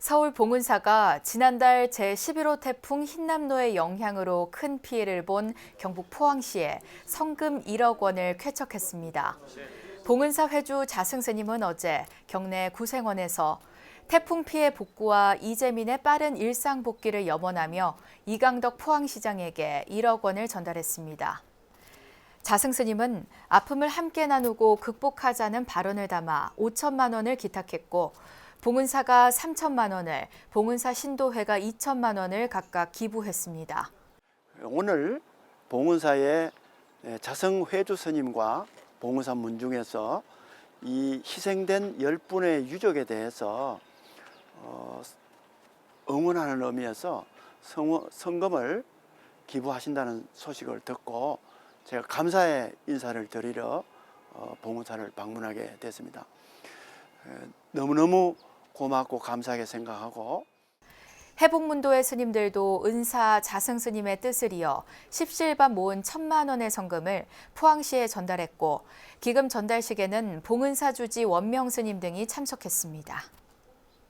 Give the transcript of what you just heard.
서울 봉은사가 지난달 제11호 태풍 흰남노의 영향으로 큰 피해를 본 경북 포항시에 성금 1억 원을 쾌척했습니다. 봉은사 회주 자승스님은 어제 경내 구생원에서 태풍 피해 복구와 이재민의 빠른 일상 복귀를 염원하며 이강덕 포항시장에게 1억 원을 전달했습니다. 자승스님은 아픔을 함께 나누고 극복하자는 발언을 담아 5천만 원을 기탁했고 봉은사가 3천만 원을, 봉은사 신도회가 2천만 원을 각각 기부했습니다. 오늘 봉은사의 자성 회주 스님과 봉은사 문중에서 이 희생된 열 분의 유족에 대해서 어, 응원하는 의미에서 성, 성금을 기부하신다는 소식을 듣고 제가 감사의 인사를 드리러 어, 봉은사를 방문하게 됐습니다. 에, 너무너무 고맙고 감사하게 생각하고 해복문도의 스님들도 은사 자승 스님의 뜻을 이어 십실반 모은 천만 원의 성금을 포항시에 전달했고 기금 전달식에는 봉은사 주지 원명 스님 등이 참석했습니다.